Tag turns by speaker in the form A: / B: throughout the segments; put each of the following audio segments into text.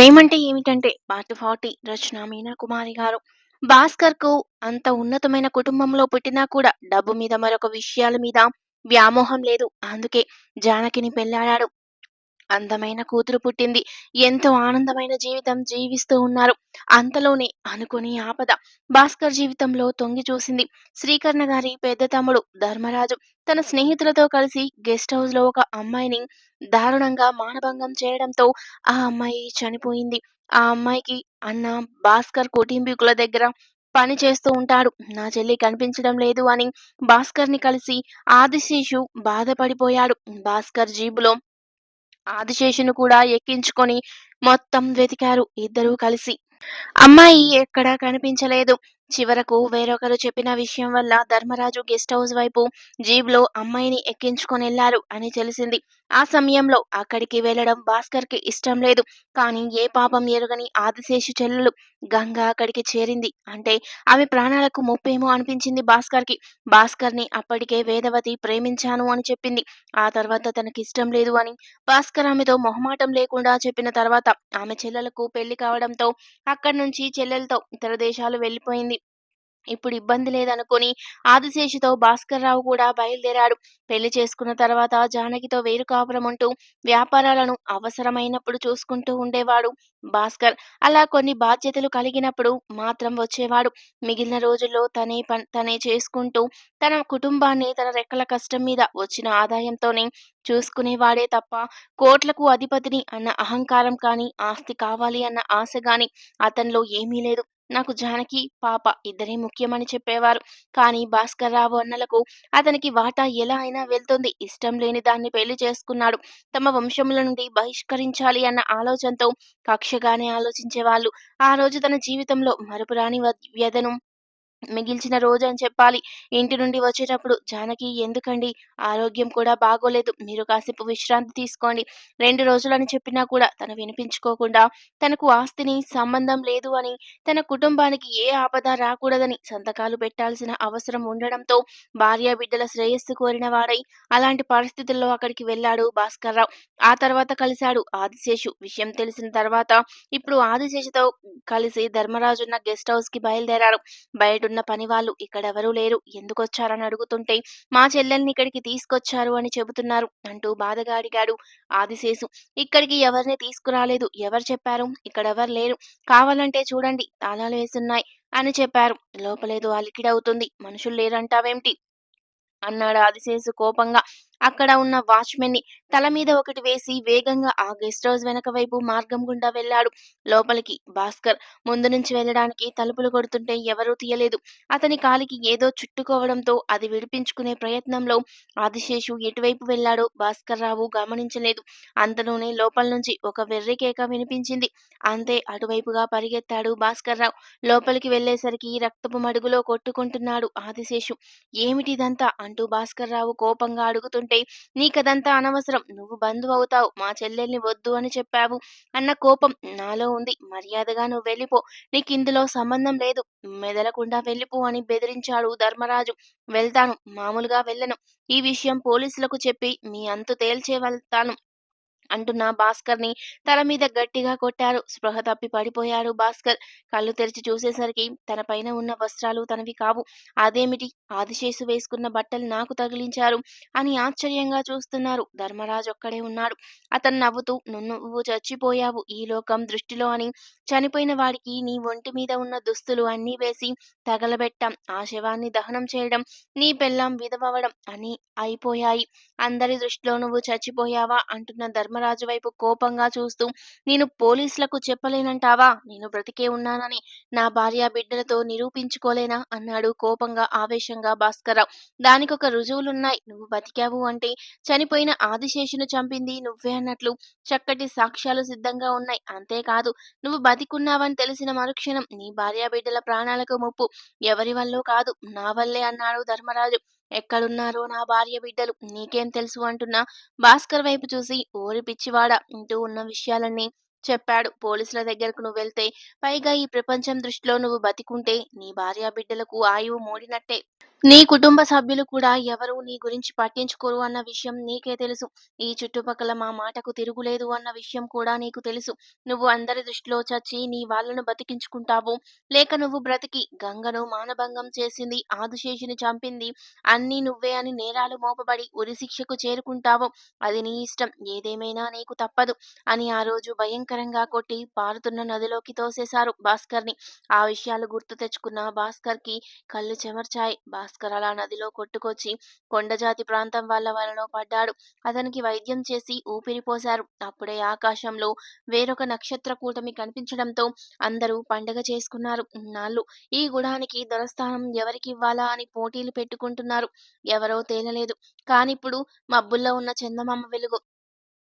A: ప్రేమంటే ఏమిటంటే part forty Rachana Meena Kumari గారు. భాస్కర్కు అంత ఉన్నతమైన కుటుంబంలో పుట్టినా కూడా డబ్బు మీద మరొక విషయాల మీద వ్యామోహం లేదు. అందుకే జానకిని పెళ్ళాడాడు. అందమైన కూతురు పుట్టింది. ఎంతో ఆనందమైన జీవితం జీవిస్తూ ఉన్నారు. అంతలోనే అనుకుని ఆపద భాస్కర్ జీవితంలో తొంగి చూసింది. శ్రీకర్ణ గారి పెద్ద తమ్ముడు ధర్మరాజు. తన స్నేహితులతో కలిసి గెస్ట్ హౌస్లో ఒక అమ్మాయిని దారుణంగా మానభంగం చేయడంతో ఆ అమ్మాయి చనిపోయింది. ఆ అమ్మాయికి అన్న భాస్కర్ కుటుంబీకుల దగ్గర పని చేస్తూ ఉంటాడు. నా చెల్లి కనిపించడం లేదు అని భాస్కర్ని కలిసి ఆదిశేషు బాధపడిపోయాడు. భాస్కర్ జీబులో ఆదిశేషును కూడా ఎక్కించుకొని మొత్తం వెతికారు ఇద్దరూ కలిసి. అమ్మాయి ఎక్కడా కనిపించలేదు. చివరకు వేరొకరు చెప్పిన విషయం వల్ల ధర్మరాజు గెస్ట్ హౌస్ వైపు జీబ్లో అమ్మాయిని ఎక్కించుకొని వెళ్ళారు అని తెలిసింది. ఆ సమయంలో అక్కడికి వెళ్ళడం భాస్కర్కి ఇష్టం లేదు. కానీ ఏ పాపం ఎరుగని ఆదిశేషు చెల్లెలు గంగ అక్కడికి చేరింది. అంటే ఆమె ప్రాణాలకు ముప్పేమో అనిపించింది భాస్కర్కి భాస్కర్ని అప్పటికే వేదవతి ప్రేమించాను అని చెప్పింది. ఆ తర్వాత తనకి ఇష్టం లేదు అని భాస్కర్ ఆమెతో మొహమాటం లేకుండా చెప్పిన తర్వాత ఆమె చెల్లెలకు పెళ్ళి కావడంతో అక్కడి నుంచి చెల్లెలతో ఇతర దేశాలు వెళ్ళిపోయింది ఇప్పుడు ఇబ్బంది లేదనుకుని ఆదిశేషితో భాస్కర్ రావు కూడా బయలుదేరాడు. పెళ్ళి చేసుకున్న తర్వాత జానకితో వేరు కాపురం ఉంటూ వ్యాపారాలను అవసరమైనప్పుడు చూసుకుంటూ ఉండేవాడు భాస్కర్. అలా కొన్ని బాధ్యతలు కలిగినప్పుడు మాత్రం వచ్చేవాడు. మిగిలిన రోజుల్లో తనే పని తనే చేసుకుంటూ తన కుటుంబాన్ని తన రెక్కల కష్టం మీద వచ్చిన ఆదాయంతోనే చూసుకునేవాడే తప్ప కోట్లకు అధిపతిని అన్న అహంకారం కానీ ఆస్తి కావాలి అన్న ఆశ గాని అతనిలో ఏమీ లేదు. నాకు జానకి పాప ఇద్దరే ముఖ్యమని చెప్పేవారు. కానీ భాస్కర్ రావు అన్నలకు అతనికి వాటా ఎలా అయినా వెళ్తుంది. ఇష్టం లేని దాన్ని పెళ్ళి చేసుకున్నాడు. తమ వంశముల నుండి బహిష్కరించాలి అన్న ఆలోచనతో కక్షగానే ఆలోచించేవాళ్ళు. ఆ రోజు తన జీవితంలో మరపురాని వ్యధను మిగిల్చిన రోజు అని చెప్పాలి. ఇంటి నుండి వచ్చేటప్పుడు జానకి ఎందుకండి? ఆరోగ్యం కూడా బాగోలేదు. మీరు కాసేపు విశ్రాంతి తీసుకోండి. రెండు రోజులని చెప్పినా కూడా తను వినిపించుకోకుండా తనకు ఆస్తిని సంబంధం లేదు అని తన కుటుంబానికి ఏ ఆపద రాకూడదని సంతకాలు పెట్టాల్సిన అవసరం ఉండడంతో భార్య బిడ్డల శ్రేయస్సు కోరిన వాడై అలాంటి పరిస్థితుల్లో అక్కడికి వెళ్ళాడు భాస్కర్ రావు ఆ తర్వాత కలిశాడు ఆదిశేషు. విషయం తెలిసిన తర్వాత ఇప్పుడు ఆదిశేషుతో కలిసి ధర్మరాజున్న గెస్ట్ హౌస్కి బయలుదేరారు. బయటున్న పని వాళ్ళు ఇక్కడెవరూ లేరు. ఎందుకొచ్చారని అడుగుతుంటే మా చెల్లెల్ని ఇక్కడికి తీసుకొచ్చారు అని చెబుతున్నారు అంటూ బాధగా అడిగాడు ఆదిశేషు. ఇక్కడికి ఎవరిని తీసుకురాలేదు? ఎవరు చెప్పారు? ఇక్కడెవరు లేరు? కావాలంటే చూడండి తాళాలు వేసున్నాయి అని చెప్పారు. లోపలేదో అలికిడవుతుంది. మనుషులు లేరంటావేమిటి? అన్నాడు ఆదిశేషు కోపంగా. అక్కడ ఉన్న వాచ్మెన్ని తల మీద ఒకటి వేసి వేగంగా ఆ గెస్ట్ హౌస్ వెనక వైపు మార్గం గుండా వెళ్ళాడు. లోపలికి భాస్కర్ ముందు నుంచి వెళ్ళడానికి తలుపులు కొడుతుంటే ఎవరూ తీయలేదు. అతని కాలికి ఏదో చుట్టుకోవడంతో అది విడిపించుకునే ప్రయత్నంలో ఆదిశేషు ఎటువైపు వెళ్ళాడో భాస్కర్ రావు గమనించలేదు. అంతలోనే లోపల నుంచి ఒక వెర్రి కేక వినిపించింది. అంతే అటువైపుగా పరిగెత్తాడు భాస్కర్ రావు లోపలికి వెళ్ళేసరికి రక్తపు మడుగులో కొట్టుకుంటున్నాడు ఆదిశేషు. ఏమిటిదంతా? అంటూ భాస్కర్ రావు కోపంగా అడుగుతుంటే నీకదంతా అనవసరం. నువ్వు బంధువు అవుతావు మా చెల్లెల్ని వద్దు అని చెప్పావు అన్న కోపం నాలో ఉంది. మర్యాదగా నువ్వు వెళ్ళిపో. నీకు ఇందులో సంబంధం లేదు. మెదలకుండా వెళ్ళిపో అని బెదిరించాడు ధర్మరాజు. వెళ్తాను. మామూలుగా వెళ్ళను. ఈ విషయం పోలీసులకు చెప్పి మీ అంతు తేల్చే వెళ్తాను అంటున్న భాస్కర్ని తల మీద గట్టిగా కొట్టారు. స్పృహ తప్పి పడిపోయాడు భాస్కర్. కళ్ళు తెరిచి చూసేసరికి తన పైన ఉన్న వస్త్రాలు తనవి కావు. అదేమిటి? ఆదిశేషు వేసుకున్న బట్టలు నాకు తగిలించారు అని ఆశ్చర్యంగా చూస్తున్నారు. ధర్మరాజు ఒక్కడే ఉన్నాడు. అతను నవ్వుతూ "నువ్వు నువ్వు చచ్చిపోయావు ఈ లోకం దృష్టిలో అని చనిపోయిన వాడికి నీ ఒంటి మీద ఉన్న దుస్తులు అన్నీ వేసి తగలబెట్టాం. ఆ శవాన్ని దహనం చేయడం నీ పెళ్ళాం విధవవడం అని అయిపోయాయి. అందరి దృష్టిలో నువ్వు చచ్చిపోయావా? అంటున్న ధర్మరాజు వైపు కోపంగా చూస్తూ నేను పోలీసులకు చెప్పలేనంటావా? నేను బ్రతికే ఉన్నానని నా భార్య బిడ్డలతో నిరూపించుకోలేనా? అన్నాడు కోపంగా ఆవేశంగా భాస్కర్రావు. దానికొక రుజువులున్నాయి. నువ్వు బతికావు అంటే చనిపోయిన ఆదిశేషును చంపింది నువ్వే అన్నట్లు చక్కటి సాక్ష్యాలు సిద్ధంగా ఉన్నాయి. అంతేకాదు నువ్వు బతికున్నావని తెలిసిన మరుక్షణం నీ భార్య బిడ్డల ప్రాణాలకు ముప్పు. ఎవరి వల్లో కాదు నా వల్లే అన్నాడు ధర్మరాజు. ఎక్కడున్నారో నా భార్య బిడ్డలు నీకేం తెలుసు అంటున్న. భాస్కర్ వైపు చూసి ఓరి పిచ్చివాడ అంటూ ఉన్న విషయాలన్నీ చెప్పాడు. పోలీసుల దగ్గరకు నువ్వు వెళ్తే పైగా ఈ ప్రపంచం దృష్టిలో నువ్వు బతికుంటే నీ భార్య బిడ్డలకు ఆయువు మూడినట్టే. నీ కుటుంబ సభ్యులు కూడా ఎవరూ నీ గురించి పట్టించుకోరు అన్న విషయం నీకే తెలుసు. ఈ చుట్టుపక్కల మా మాటకు తిరుగులేదు అన్న విషయం కూడా నీకు తెలుసు. నువ్వు అందరి దృష్టిలో చచ్చి నీ వాళ్ళను బతికించుకుంటావు లేక నువ్వు బ్రతికి గంగను మానభంగం చేసింది, ఆదిశేషుని చంపింది అన్నీ నువ్వే అని నేరాలు మోపబడి ఉరిశిక్షకు చేరుకుంటావు అది నీ ఇష్టం. ఏదేమైనా నీకు తప్పదు అని ఆ రోజు భయంకరంగా కొట్టి పారుతున్న నదిలోకి తోసేశారు భాస్కర్‌ని. ఆ విషయాలు గుర్తు తెచ్చుకున్న భాస్కర్‌కి కళ్ళు చెమర్చాయి. భాస్కర్ అలా నదిలో కొట్టుకొచ్చి కొండజాతి ప్రాంతం వాళ్ళ వలలో పడ్డాడు. అతనికి వైద్యం చేసి ఊపిరిపోశారు అప్పుడే ఆకాశంలో వేరొక నక్షత్ర కూటమి కనిపించడంతో అందరూ పండగ చేసుకున్నారు. ఇన్నాళ్ళు ఈ గుడానికి దొరస్థానం ఎవరికివ్వాలా అని పోటీలు పెట్టుకుంటున్నారు. ఎవరో తేలలేదు. కానిప్పుడు మబ్బుల్లో ఉన్న చందమామ వెలుగు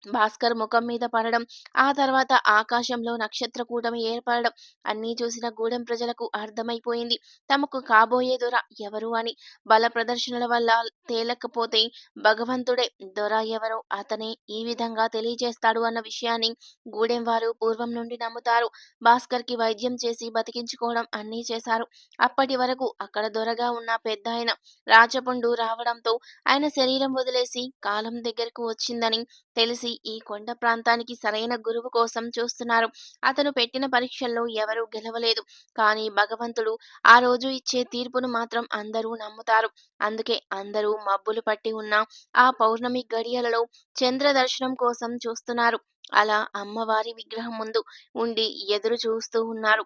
A: భాస్కర్ ముఖం మీద పడడం, ఆ తర్వాత ఆకాశంలో నక్షత్ర కూటమి ఏర్పడడం అన్నీ చూసిన గూడెం ప్రజలకు అర్థమైపోయింది. తమకు కాబోయే దొర ఎవరు అని. బల ప్రదర్శనల వల్ల తేలకపోతే భగవంతుడే దొర ఎవరో అతనే ఈ విధంగా తెలియజేస్తాడు అన్న విషయాన్ని గూడెం వారు పూర్వం నుండి నమ్ముతారు. భాస్కర్కి వైద్యం చేసి బతికించుకోవడం అన్నీ చేశారు. అప్పటి వరకు అక్కడ దొరగా ఉన్న పెద్దాయన రాచపుండు రావడంతో ఆయన శరీరం వదిలేసి కాలం దగ్గరకు వచ్చిందని తెలిసి ఈ కొండ ప్రాంతానికి సరైన గురువు కోసం చూస్తున్నారు. అతను పెట్టిన పరీక్షల్లో ఎవరూ గెలవలేదు. కానీ భగవంతుడు ఆ రోజు ఇచ్చే తీర్పును మాత్రం అందరూ నమ్ముతారు. అందుకే అందరూ మబ్బులు పట్టి ఉన్న ఆ పౌర్ణమి గడియలలో చంద్ర దర్శనం కోసం చూస్తున్నారు. అలా అమ్మవారి విగ్రహం ముందు ఉండి ఎదురు చూస్తూ ఉన్నారు.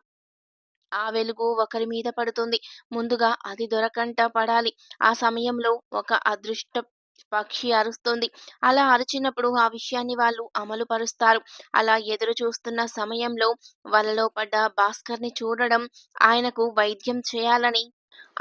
A: ఆ వెలుగు ఒకరి మీద పడుతుంది. ముందుగా అది దొరకంట పడాలి. ఆ సమయంలో ఒక అదృష్ట పక్షి అరుస్తుంది. అలా అరిచినప్పుడు ఆ విషయాన్ని వాళ్ళు అమలు పరుస్తారు. అలా ఎదురు చూస్తున్న సమయంలో వలలో పడ్డ భాస్కర్‌ని చూడడం, ఆయనకు వైద్యం చేయాలని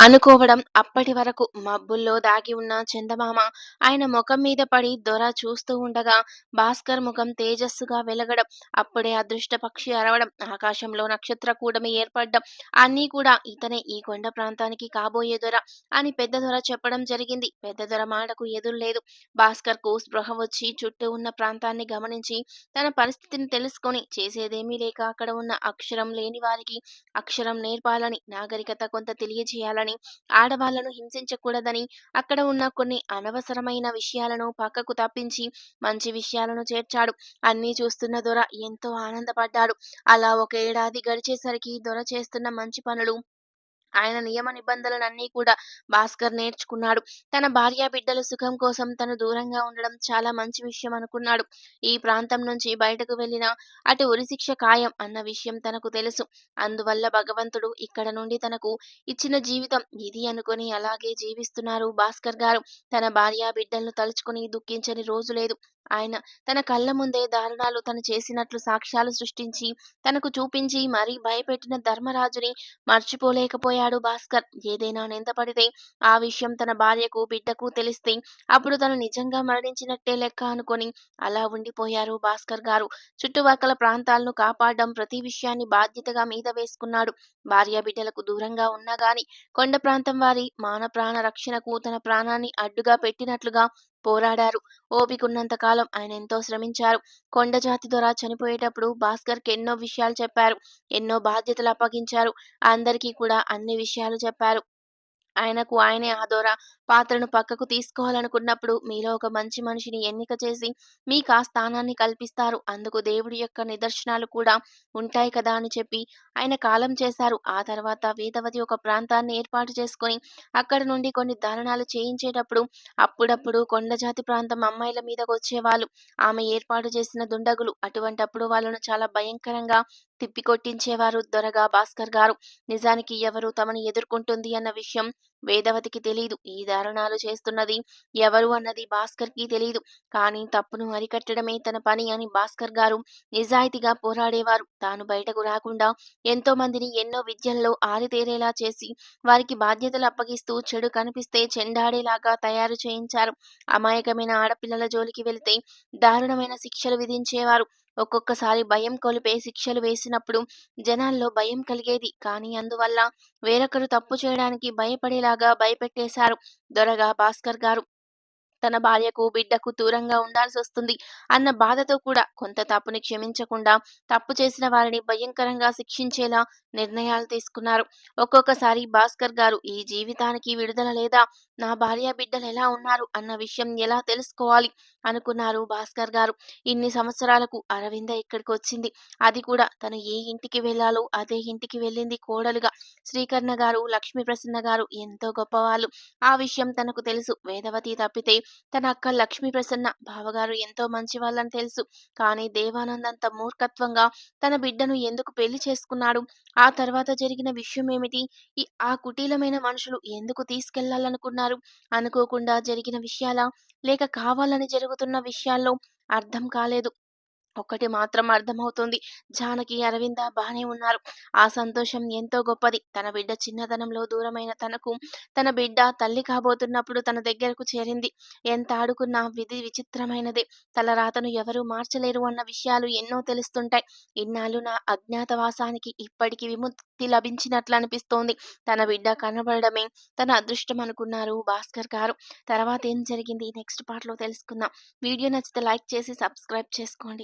A: అనుకోవడం అప్పటి వరకు మబ్బుల్లో దాగి ఉన్న చందమామ ఆయన ముఖం మీద పడి దొర చూస్తూ ఉండగా భాస్కర్ ముఖం తేజస్సుగా వెలగడం, అప్పుడే అదృష్ట పక్షి అరవడం, ఆకాశంలో నక్షత్ర కూడమి ఏర్పడడం అన్నీ కూడా ఇతనే ఈ కొండ ప్రాంతానికి కాబోయే దొర అని పెద్ద దొర చెప్పడం జరిగింది. పెద్ద దొర మాటకు ఎదురు లేదు భాస్కర్కు స్పృహ వచ్చి చుట్టూ ఉన్న ప్రాంతాన్ని గమనించి తన పరిస్థితిని తెలుసుకొని చేసేదేమీ లేక అక్కడ ఉన్న అక్షరం లేని వారికి అక్షరం నేర్పాలని, నాగరికత కొంత తెలియజేయాలని, ఆడవాళ్ళను హింసించకూడదని, అక్కడ ఉన్న కొన్ని అనవసరమైన విషయాలను పక్కకు తప్పించి మంచి విషయాలను చేర్చాడు. అన్నీ చూస్తున్న దొర ఎంతో ఆనందపడ్డాడు. అలా ఒక ఏడాది గడిచేసరికి దొర చేస్తున్న మంచి పనులు ఆయన నియమ నిబంధనలన్నీ కూడా భాస్కర్ నేర్చుకున్నాడు. తన భార్య బిడ్డల సుఖం కోసం తను దూరంగా ఉండడం చాలా మంచి విషయం అనుకున్నాడు. ఈ ప్రాంతం నుంచి బయటకు వెళ్ళిన అటు ఉరిశిక్ష ఖాయం అన్న విషయం తనకు తెలుసు. అందువల్ల భగవంతుడు ఇక్కడ నుండి తనకు ఇచ్చిన జీవితం ఇది అనుకుని అలాగే జీవిస్తున్నారు భాస్కర్ గారు. తన భార్య బిడ్డలను తలుచుకుని దుఃఖించని రోజు లేదు. ఆయన తన కళ్ళ ముందే దారుణాలు తను చేసినట్లు సాక్ష్యాలు సృష్టించి తనకు చూపించి మరీ భయపెట్టిన ధర్మరాజుని మర్చిపోలేకపోయాడు భాస్కర్. ఏదైనా నింద పడితే ఆ విషయం తన భార్యకు, బిడ్డకు తెలిస్తే అప్పుడు తను నిజంగా మరణించినట్టే లెక్క అనుకొని అలా ఉండిపోయారు భాస్కర్ గారు. చుట్టుపక్కల ప్రాంతాలను కాపాడడం ప్రతి విషయాన్ని బాధ్యతగా మీద వేసుకున్నాడు. భార్య బిడ్డలకు దూరంగా ఉన్నా గాని కొండ ప్రాంతం వారి మాన ప్రాణ రక్షణకు తన ప్రాణాన్ని అడ్డుగా పెట్టినట్లుగా పోరాడారు. ఓపికున్నంతకాలం ఆయన ఎంతో శ్రమించారు. కొండ జాతి దొర చనిపోయేటప్పుడు భాస్కర్‌కి ఎన్నో విషయాలు చెప్పారు. ఎన్నో బాధ్యతలు అప్పగించారు. అందరికీ కూడా అన్ని విషయాలు చెప్పారు. ఆయనకు ఆయనే ఆదోరా పాత్రను పక్కకు తీసుకోవాలనుకున్నప్పుడు మీలో ఒక మంచి మనిషిని ఎన్నిక చేసి మీకు ఆ స్థానాన్ని కల్పిస్తారు. అందుకు దేవుడి యొక్క నిదర్శనాలు కూడా ఉంటాయి కదా అని చెప్పి ఆయన కాలం చేశారు. ఆ తర్వాత వేదవతి ఒక ప్రాంతాన్ని ఏర్పాటు చేసుకొని అక్కడ నుండి కొన్ని దారుణాలు చేయించేటప్పుడు అప్పుడప్పుడు కొండజాతి ప్రాంతం అమ్మాయిల మీదకొచ్చేవాళ్ళు. ఆమె ఏర్పాటు చేసిన దుండగులు. అటువంటప్పుడు వాళ్ళను చాలా భయంకరంగా తిప్పికొట్టించేవారు దొరగా భాస్కర్ గారు. నిజానికి ఎవరు తమను ఎదుర్కొంటుంది అన్న విషయం వేదవతికి తెలియదు ఈ దారుణాలు చేస్తున్నది ఎవరు అన్నది భాస్కర్కి తెలియదు కానీ తప్పును అరికట్టడమే తన పని అని భాస్కర్ గారు నిజాయితీగా పోరాడేవారు. తాను బయటకు రాకుండా ఎంతో మందిని ఎన్నో విద్యల్లో ఆరితేరేలా చేసి వారికి బాధ్యతలు అప్పగిస్తూ చెడు కనిపిస్తే చెండాడేలాగా తయారు చేయించారు. అమాయకమైన ఆడపిల్లల జోలికి వెళితే దారుణమైన శిక్షలు విధించేవారు. ఒక్కొక్కసారి భయం కొలిపే శిక్షలు వేసినప్పుడు జనాల్లో భయం కలిగేది. కానీ అందువల్ల వేరొకరు తప్పు చేయడానికి భయపడేలాగా భయపెట్టేశారు దొరగా భాస్కర్ గారు. తన భార్యకు బిడ్డకు దూరంగా ఉండాల్సి వస్తుంది అన్న బాధతో కూడా కొంత తప్పుని క్షమించకుండా తప్పు చేసిన వారిని భయంకరంగా శిక్షించేలా నిర్ణయాలు తీసుకున్నారు. ఒక్కొక్కసారి భాస్కర్ గారు ఈ జీవితానికి విడుదల లేదా? నా భార్య బిడ్డలు ఎలా ఉన్నారు? అన్న విషయం ఎలా తెలుసుకోవాలి? అనుకున్నారు భాస్కర్ గారు. ఇన్ని సంవత్సరాలకు అరవింద ఇక్కడికి వచ్చింది. అది కూడా తను ఏ ఇంటికి వెళ్ళాలో అదే ఇంటికి వెళ్ళింది కోడలుగా. శ్రీకర్ణ గారు లక్ష్మీ ప్రసన్న గారు ఎంతో గొప్పవాళ్ళు. ఆ విషయం తనకు తెలుసు. వేదవతి తప్పితే తన అక్క లక్ష్మీ ప్రసన్న బావగారు ఎంతో మంచి వాళ్ళని తెలుసు. కానీ దేవానందంత అంత మూర్ఖత్వంగా తన బిడ్డను ఎందుకు పెళ్ళి చేసుకున్నాడు? ఆ తర్వాత జరిగిన విషయం ఏమిటి? ఈ ఆ కుటీలమైన మనుషులు ఎందుకు తీసుకెళ్ళాలనుకున్నారు? అనుకోకుండా జరిగిన విషయాల? లేక కావాలని జరుగుతున్న విషయాల్లో అర్థం కాలేదు. ఒక్కటి మాత్రం అర్థమవుతుంది. జానకి అరవింద బానే ఉన్నారు. ఆ సంతోషం ఎంతో గొప్పది. తన బిడ్డ చిన్నతనంలో దూరమైన తనకు తన బిడ్డ తల్లి కాబోతున్నప్పుడు తన దగ్గరకు చేరింది. ఎంత ఆడుకున్నా విధి విచిత్రమైనదే. తల రాతను ఎవరూ మార్చలేరు అన్న విషయాలు ఎన్నో తెలుస్తుంటాయి. ఇన్నాళ్ళు నా అజ్ఞాతవాసానికి ఇప్పటికి విముక్తి లభించినట్లు అనిపిస్తోంది. తన బిడ్డ కనబడమే తన అదృష్టం అనుకున్నారు భాస్కర్ గారు. తర్వాత ఏం జరిగింది? నెక్స్ట్ పార్ట్లో తెలుసుకుందాం. వీడియో నచ్చితే లైక్ చేసి సబ్స్క్రైబ్ చేసుకోండి.